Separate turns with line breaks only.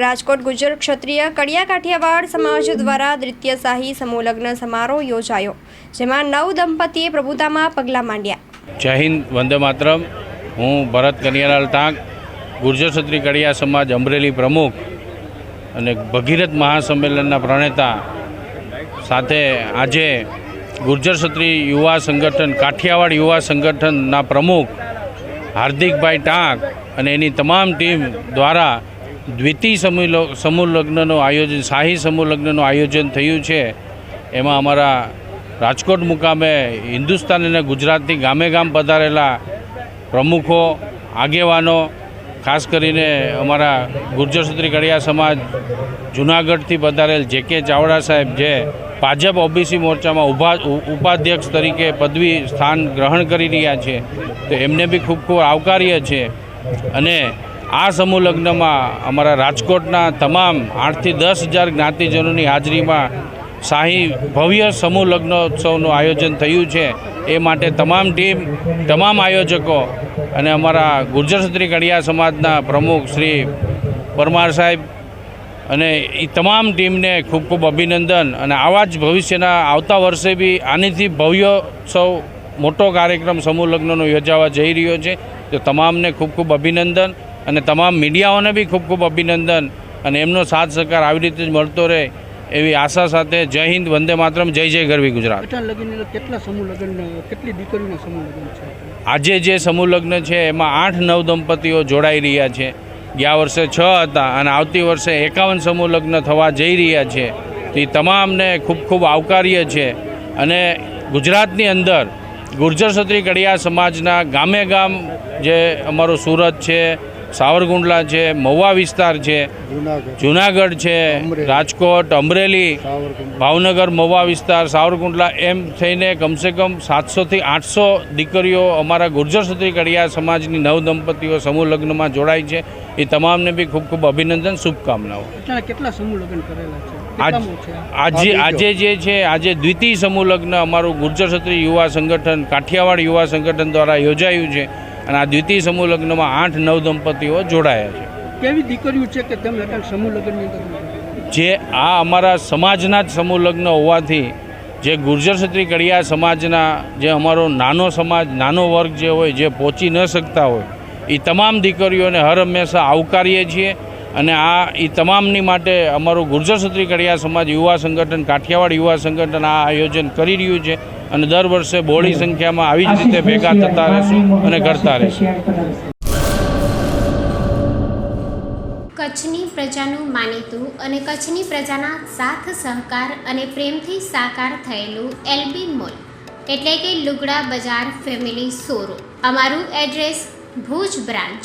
રાજકોટ ગુજર ક્ષત્રિય કડિયા કાઠિયાવાડ સમાજ દ્વારા દ્વિતીય શાહી સમૂહ લગ્ન સમારોહ યોજાયો, જેમાં નવ દંપતીએ પ્રભુતામાં પગલાં માંડ્યા.
જય હિન્દ, વંદે માતરમ. હું ભરત કનિયાલાલ તાંક ગુર્જર ક્ષત્રિય કડિયા સમાજ અમરેલી પ્રમુખ અને ભગીરથ મહાસંમેલનના પ્રણેતા સાથે આજે ગુર્જર ક્ષત્રિય યુવા સંગઠન, કાઠિયાવાડ યુવા સંગઠનના પ્રમુખ હાર્દિકભાઈ ટાંક અને એની તમામ ટીમ દ્વારા દ્વિતીય સમૂહ સમૂહ લગ્નનું આયોજન, શાહી સમૂહ લગ્નનું આયોજન થયું છે. એમાં અમારા રાજકોટ મુકામે હિન્દુસ્તાન અને ગુજરાતની ગામે ગામ પધારેલા પ્રમુખો, આગેવાનો, ખાસ કરીને અમારા ગુર્જર સુત્રી કડિયા સમાજ, જુનાગઢથી પધારેલ જે કે ચાવડા સાહેબ જે ભાજપ ઓબીસી મોરચામાં ઊભા ઉપાધ્યક્ષ તરીકે પદવી સ્થાન ગ્રહણ કરી રહ્યા છે, તો એમને બી ખૂબ ખૂબ આવકાર્ય છે. અને આ સમૂહ લગ્નમાં અમારા રાજકોટના તમામ આઠથી દસ હજાર જ્ઞાતિજનોની હાજરીમાં શાહી ભવ્ય સમૂહ લગ્નોત્સવનું આયોજન થયું છે. એ માટે તમામ ટીમ, તમામ આયોજકો અને અમારા ગુર્જર ક્ષત્રિય કડિયા સમાજના પ્રમુખ શ્રી પરમાર સાહેબ અને એ તમામ ટીમને ખૂબ ખૂબ અભિનંદન અને આવા જ ભવિષ્યના આવતા વર્ષે બી આનીથી ભવ્યોત્સવ મોટો કાર્યક્રમ સમૂહ લગ્નનો યોજાવા જઈ રહ્યો છે. તો તમામને ખૂબ ખૂબ અભિનંદન. અને તમામ મીડિયાઓને બી ખૂબ ખૂબ અભિનંદન અને એમનો સાથ સહકાર આવી રીતે જ મળતો રહે એવી આશા સાથે જય હિન્દ વંદે માતરમ જય જય ગરવી ગુજરાત.
કેટલા સમૂહ લગ્ન કેટલી દીકરીના સમૂહ લગ્ન છે?
આજે જે સમૂહ લગ્ન છે એમાં આઠ નવ દંપતીઓ જોડાઈ રહ્યા છે. ગયા વર્ષે છ હતા અને આવતી વર્ષે એકાવન સમૂહ લગ્ન થવા જઈ રહ્યા છે. તે તમામને ખૂબ ખૂબ આવકાર્ય છે. અને ગુજરાતની અંદર ગુર્જર ક્ષત્રિય કડિયા સમાજના ગામે ગામ જે અમારું સુરત છે સાવરકુંડલા છે મહુવા વિસ્તાર છે
જુનાગઢ.
જુનાગઢ છે રાજકોટ અમરેલી ભાવનગર મહુવા વિસ્તાર સાવરકુંડલા એમ થઈને કમસે કમ સાતસોથી આઠસો દીકરીઓ અમારા ગુર્જર સુધી કડિયા સમાજની નવ દંપતીઓ સમૂહ લગ્નમાં જોડાય છે. એ તમામને બી ખૂબ ખૂબ અભિનંદન શુભકામનાઓ.
કેટલા સમૂહ લગ્ન કરેલા છે?
આજે આજે જે છે આજે દ્વિતીય સમૂહ લગ્ન અમારું ગુર્જર ક્ષત્રિય યુવા સંગઠન કાઠિયાવાડ યુવા સંગઠન દ્વારા યોજાયું છે. અને આ દ્વિતીય સમૂહ લગ્નમાં આઠ નવ દંપતીઓ જોડાયા છે.
કેવી દીકરીઓ છે કે તમે સમૂહ લગ્નની અંદર
જે આ અમારા સમાજના જ સમૂહ લગ્ન હોવાથી જે ગુર્જર ક્ષત્રિય કડિયા સમાજના જે અમારો નાનો સમાજ નાનો વર્ગ જે હોય જે પહોંચી ન શકતા હોય એ તમામ દીકરીઓને હર હંમેશા આવકારીએ છીએ. અને આ એ તમામની માટે અમારું ગુર્જર ક્ષત્રિય કડિયા સમાજ યુવા સંગઠન, કાઠિયાવાડ યુવા સંગઠન આ આયોજન કરી રહ્યું છે અને દર વર્ષે બહોળી સંખ્યામાં આવી જ રીતે ભેગા થતા રહેશું અને કરતા રહેશું.
કચ્છની પ્રજાનું માનીતું અને કચ્છની પ્રજાના સાથ, સહકાર અને પ્રેમથી સાકાર થયેલું એલબી મોલ, એટલે કે લુગડા બજાર ફેમિલી શોરૂમ. અમારું address Bhuj branch.